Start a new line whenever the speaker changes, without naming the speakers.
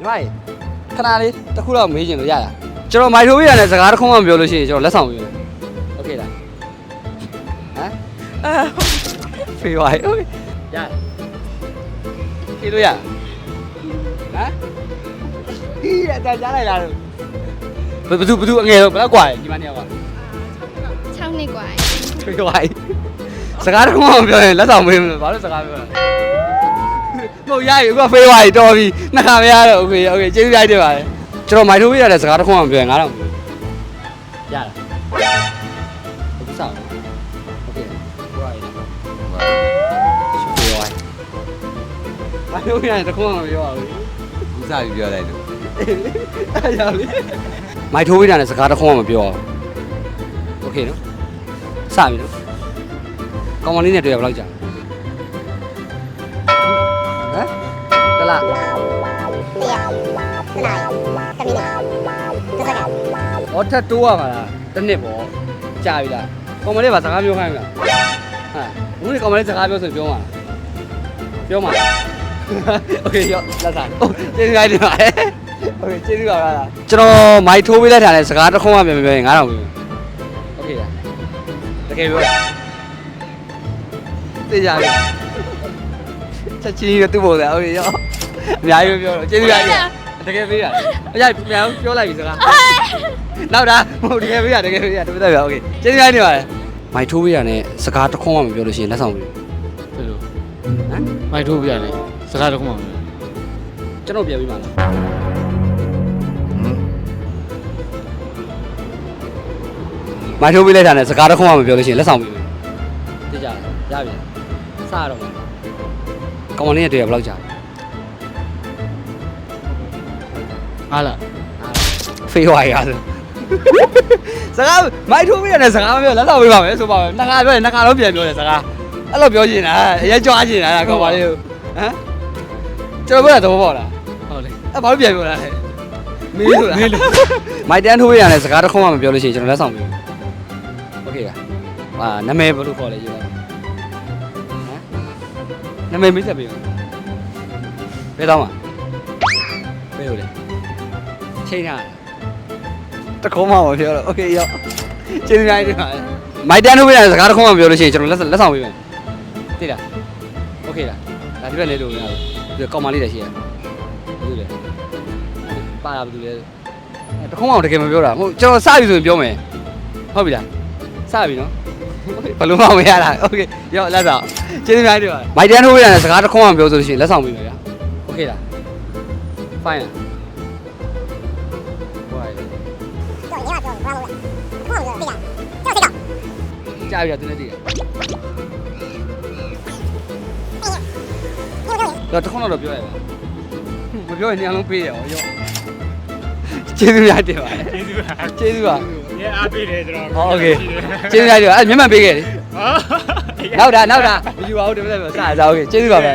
ညီမကြီးခဏလေးတစ်ခုတော့မေးချင်လို့ရလားကျွန်တော်မိုက်ထိုးပြရတဲ့စကားတစ်ခုမှမပြောလို့ရှိရင်ကျွန်တော်လက်ဆောင်ပေးမယ်โอเคလားဟမ်ဖေးပါโอเคရဖြေလို့ရဟမ်ဒီရတာကြားလိုက်လားဘယ်သူဘယ်သူအငယ်တော့ဘယ်တော့กว่าညီမနှစ်ယောက်က
6နှစ်กว่า
ဖေးပါစကားတစ်ခုမှမပြောရင်လက်ဆောင်ပေးမယ်ဘာလို့စကားပြောလဲမ ဟုတ်ရပြီအခုကဖေးပါတော်ပြီနှစ်ခါမရတော့โอเคโอเคကျေးဇူးရိုက်တယ်ပါတယ်ကျွန်တော်မိုက်ထိုးပြရတဲ့စကားတစ်ခုမှမပြောရင်ငါတော့မပြောရလားဟုတ်စားโอเคဘိုးရိုက်ဖေးပါမိုက်ထိုးပြရတဲ့တစ်ခုမှမပြောပါဘူး
ဦးစားပြီးပြောလိုက်လို့
အဲ့ရလေမိုက်ထိုးပေးတာနဲ့စကားတစ်ခုမှမပြောအောင်โอเคနော်စပြီနော်ကောင်မလေးနဲ့တွေ့ရဘယ်လောက်ကြာဟ တလား ဩထက်တိုးရမှာလားတစ်နှစ်ပေါ့ကြာပြီလားကောင်မလေးကစကားပြောခိုင်းမလားဟမ်ဘူးလေကောင်မလေးစကားပြောဆိုပြောမှာလားပြောမှာလားโอเคရောလက်စားโอ้ကျေးဇူးကြီးတင်ပါတယ်โอเคကျေးဇူးပါလားကျွန်တော်မိုက်ထိုးပေးလိုက်တာနဲ့စကားတစ်ခုမှပြန်မပြောရင်9000ပြီโอเคလားတကယ်ပြောသိကြပြီချက်ချင်းရသူ့ပုံစံโอเคရော အများကြီးပြောတော့ကျေးဇူးကြီးတကယ်ပေးရတယ်အကြိုက်ပြန်ပြောလိုက်ပြီစကား နောက်တာမဟုတ်တကယ်ပေးရတကယ်ပေးရတပည့်တော်โอเคကျေးဇူးများနေပါတယ်မိုက်ထိုးပေးရနဲ့စကားတစ်ခွန်းမှမပြောလို့ရှိရင်လက်ဆောင်ပေး
ဘယ်လို
ဟမ်
မိုက်ထိုးပြရတယ်စကားတစ်ခုမှမပြော
ကျွန်တော်ပြန်ပေးပါလားမိုက်ထိုးပေးလိုက်တာနဲ့စကားတစ်ခွန်းမှမပြောလို့ရှိရင်လက်ဆောင်ပေးမယ်သိကြလားရပြီစရတော့မှာကောင်မလေးနဲ့တွေ့ရဘယ်လောက်ကြာ
အားလား
ဖေးဝါရဆိုစကားမိုက်ထိုးပေးရတဲ့စကားမပြောလက်ဆောင်ပေးပါမယ်ဆိုပါမယ်နှစ်ခါပြောရင်နှစ်ခါလုံးပြန်ပြောတယ်စကားအဲ့လိုပြောချင်တာအရင်ကြွားချင်တာကောင်မလေးကိုဟမ်ကျွန်တော်ပြောတာသဘောပေါက်လား
ဟုတ်လေ
အဲ့ဘာလို့ပြန်ပြောလာလဲမေးလို့လားမေးလို့မိုက်တန်းထိုးရတဲ့စကားတစ်ခုမှမပြောလို့ရှိရင်ကျွန်တော်လက်ဆောင်ပေးโอเคလားဟာနာမည်ဘယ်လိုခေါ်လဲရေးလိုက်ဟမ်နာမည်မိတ်ဆက်ပေးဦးဘယ်တော့မှဘယ်လိုလဲ ချိန်တာတခုံးမှာပါပြောတော့ okay ရောက်ကျေးဇူးများကြီးတင်ပါတယ်မိုက်တန်ထုတ်ပြတဲ့စကားတခုံးမှာပြောလို့ရှိရင်ကျွန်တော်လက်လက်ဆောင်ပေးမယ်သိလား okay လားဒါပြည့်လေလို့ရတော့ပြီးတော့ကောက်မလေးတည်းရှိရဘူးလေပါတာဘူးလေတခုံးမှာတကယ်မပြောတာဟုတ်ကျွန်တော်စပြီဆိုရင်ပြောမယ်ဟုတ်ပြီလားစပြီနော်ဘလုံးမမရတာ okay ရောက်လက်ဆောင်ကျေးဇူးများကြီးတင်ပါတယ်မိုက်တန်ထုတ်ပြတဲ့စကားတခုံးမှာပြောဆိုလို့ရှိရင်လက်ဆောင်ပေးမယ်ဗျာ okay လား fine လား တ
ော့ရတော့ဘာ
လို့လဲ
ဘာလို့လဲတိတ်
ကကြောက်စိတ်ကကြားရတူနေတိတ်တော့တခုတော့ပြောရပါမပြောရင်ညလုံးပေးရအောင်ရောကျေးဇူးရတယ်ပါ
ကျေးဇူးပါ
ကျေးဇူးပါ
ရဲအားပေးတယ်ကျွန်တော်
ဟုတ်ကဲ့ကျေးဇူးရတယ်အဲ့မျက်မှန်ပေးခဲ့လေ
ဟုတ်
နောက်တာနောက်တာမယူပါဘူးတမန်တော်စစားဟုတ်ကဲ့ကျေးဇူးပါ
ဗျာ